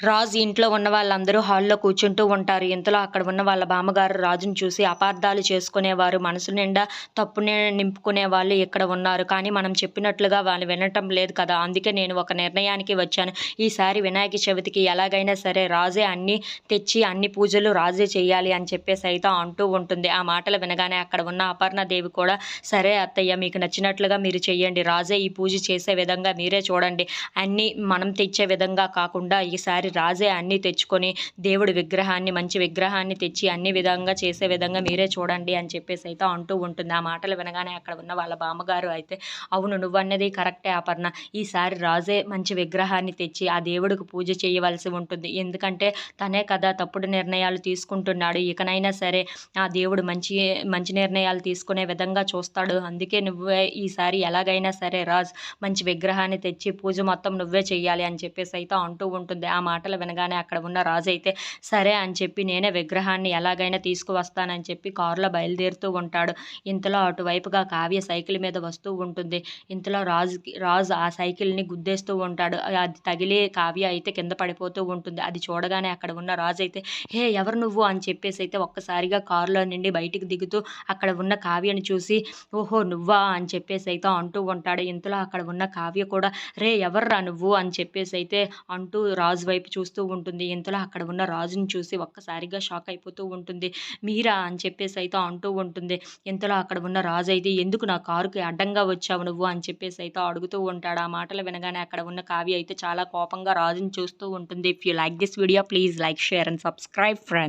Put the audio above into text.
రాజు ఇంట్లో ఉన్న వాళ్ళందరూ హాల్లో కూర్చుంటూ ఉంటారు. ఇంతలో అక్కడ ఉన్న వాళ్ళ బామ్మగారు రాజును చూసి అపార్థాలు చేసుకునేవారు. మనసు నిండా తప్పునే నింపుకునే వాళ్ళు ఇక్కడ ఉన్నారు. కానీ మనం చెప్పినట్లుగా వాళ్ళు వినటం లేదు కదా. అందుకే నేను ఒక నిర్ణయానికి వచ్చాను. ఈసారి వినాయక చవితికి ఎలాగైనా సరే రాజే అన్ని తెచ్చి అన్ని పూజలు రాజే చేయాలి అని చెప్పేసి అయితే అంటూ ఉంటుంది. ఆ మాటలు వినగానే అక్కడ ఉన్న అపర్ణదేవి కూడా సరే అత్తయ్య మీకు నచ్చినట్లుగా మీరు చెయ్యండి రాజే ఈ పూజ చేసే విధంగా మీరే చూడండి. అన్నీ మనం తెచ్చే విధంగా కాకుండా ఈసారి రాజే అన్నీ తెచ్చుకొని దేవుడి విగ్రహాన్ని మంచి విగ్రహాన్ని తెచ్చి అన్ని విధంగా చేసే విధంగా మీరే చూడండి అని చెప్పేసి అయితే అంటూ ఉంటుంది. ఆ మాటలు వినగానే అక్కడ ఉన్న వాళ్ళ బామ్మగారు అయితే అవును నువ్వన్నది కరెక్టే అపర్ణ. ఈసారి రాజే మంచి విగ్రహాన్ని తెచ్చి ఆ దేవుడికి పూజ చేయవలసి ఉంటుంది. ఎందుకంటే తనే కదా తప్పుడు నిర్ణయాలు తీసుకుంటున్నాడు. ఇకనైనా సరే ఆ దేవుడు మంచి మంచి నిర్ణయాలు తీసుకునే విధంగా చూస్తాడు. అందుకే నువ్వే ఈసారి ఎలాగైనా సరే రాజ్ మంచి విగ్రహాన్ని తెచ్చి పూజ మొత్తం నువ్వే చేయాలి అని చెప్పేసి అయితే అంటూ ఉంటుంది. ఆ మాటలు వినగానే అక్కడ ఉన్న రాజు అయితే సరే అని చెప్పి నేనే విగ్రహాన్ని ఎలాగైనా తీసుకువస్తానని చెప్పి కారులో బయలుదేరుతూ ఉంటాడు. ఇంతలో అటువైపుగా కావ్య సైకిల్ మీద వస్తూ ఉంటుంది. ఇంతలో రాజుకి రాజు ఆ సైకిల్ని గుద్దేస్తూ ఉంటాడు. అది తగిలి కావ్య అయితే కింద పడిపోతూ ఉంటుంది. అది చూడగానే అక్కడ ఉన్న రాజు అయితే హే ఎవరు నువ్వు? అని చెప్పేసి అయితే ఒక్కసారిగా కారులో నుండి బయటికి దిగుతూ అక్కడ ఉన్న కావ్యను చూసి ఓహో నువ్వా? అని చెప్పేసి అయితే అంటూ ఉంటాడు. ఇంతలో అక్కడ ఉన్న కావ్య కూడా రే ఎవర్రా నువ్వు? అని చెప్పేసి అయితే అంటూ రాజు వైపు చూస్తూ ఉంటుంది. ఇంతలో అక్కడ ఉన్న రాజుని చూసి ఒక్కసారిగా షాక్ అయిపోతూ ఉంటుంది. మీరా అని చెప్పేసి అయితే అంటూ ఉంటుంది. ఇంతలో అక్కడ ఉన్న రాజు అయితే ఎందుకు నా కారుకి అడ్డంగా వచ్చావు నువ్వు? అని చెప్పేసి అయితే అడుగుతూ ఉంటాడు. ఆ మాటలు వినగానే అక్కడ ఉన్న కావ్య అయితే చాలా కోపంగా రాజుని చూస్తూ ఉంటుంది. If you like this video please like share and subscribe friend